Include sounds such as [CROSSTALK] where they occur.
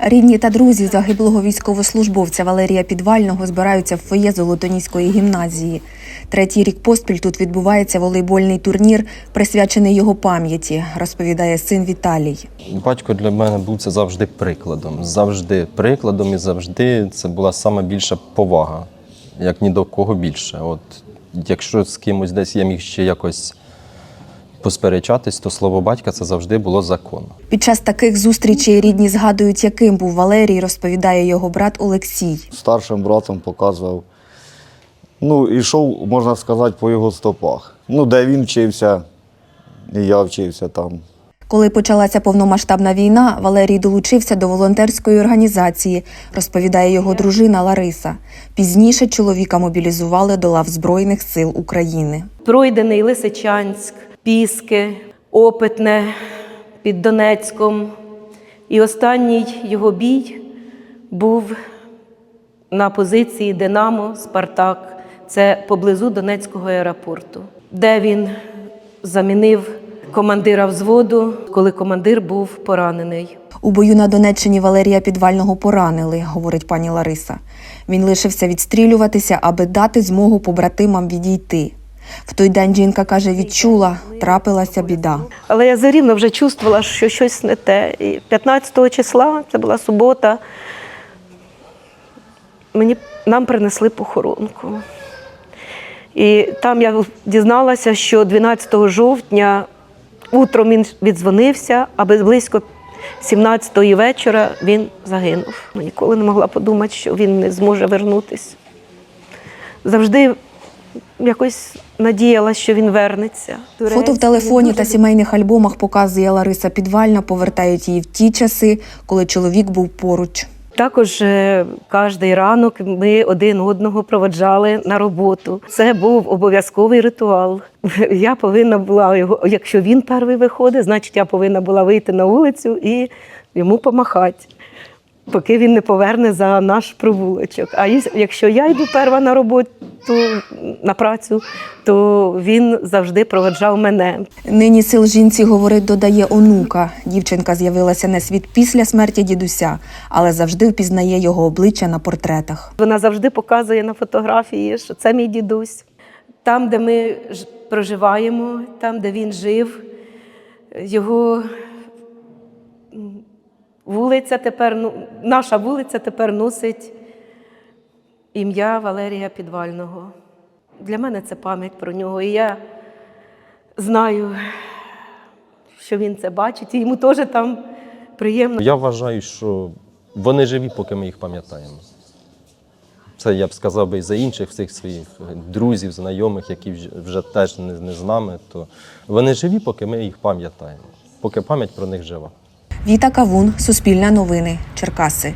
Рідні та друзі загиблого військовослужбовця Валерія Підвального збираються в фоє Золотоніської гімназії. Третій рік поспіль тут відбувається волейбольний турнір, присвячений його пам'яті, розповідає син Віталій. Батько для мене був це завжди прикладом. Завжди прикладом і завжди це була сама більша повага, як ні до кого більше. От якщо з кимось десь я міг ще якось посперечатись, то слово батька це завжди було закон. Під час таких зустрічей рідні згадують, яким був Валерій, розповідає його брат Олексій. старшим братом показував. Ну, ішов, можна сказати, по його стопах. Ну, де він вчився, і я вчився там. Коли почалася повномасштабна війна, Валерій долучився до волонтерської організації, розповідає його дружина Лариса. Пізніше чоловіка мобілізували до лав Збройних сил України. пройдений Лисичанськ, Піски, Опитне під Донецьком. І останній його бій був на позиції Динамо Спартак. Це поблизу Донецького аеропорту, де він замінив командира взводу, коли командир був поранений. У бою на Донеччині Валерія Підвального поранили, говорить пані Лариса. Він лишився відстрілюватися, аби дати змогу побратимам відійти. В той день жінка каже, відчула, трапилася біда. Але я все рівно вже чувствувала, що щось не те. І 15 числа, це була субота, мені, нам принесли похоронку. І там я дізналася, що 12 жовтня утром він віддзвонився, а близько 17-ї вечора він загинув. Ніколи не могла подумати, що він не зможе вернутися. Завжди якось надіялася, що він вернеться. Фото в телефоні та сімейних альбомах показує Лариса Підвальна, повертають її в ті часи, коли чоловік був поруч. Також е, кожний ранок ми один одного проводжали на роботу. Це був обов'язковий ритуал. [LAUGHS] Я повинна була його, якщо він перший виходить, значить я повинна була вийти на вулицю і йому помахати, поки він не поверне за наш провулочок. А якщо я йду перша на роботу на працю, то він завжди проводжав мене. Нині сил жінці говорить, додає онука. Дівчинка з'явилася на світ після смерті дідуся, але завжди впізнає його обличчя на портретах. Вона завжди показує на фотографії, що це мій дідусь. Там, де ми проживаємо, там, де він жив, його вулиця тепер, ну, наша вулиця тепер носить ім'я Валерія Підвального. Для мене це пам'ять про нього. І я знаю, що він це бачить, і йому теж там приємно. Я вважаю, що вони живі, поки ми їх пам'ятаємо. Це я б сказав би і за інших всіх своїх друзів, знайомих, які вже, вже теж не, не з нами, то вони живі, поки ми їх пам'ятаємо, поки пам'ять про них жива. Віта Кавун, Суспільне новини, Черкаси.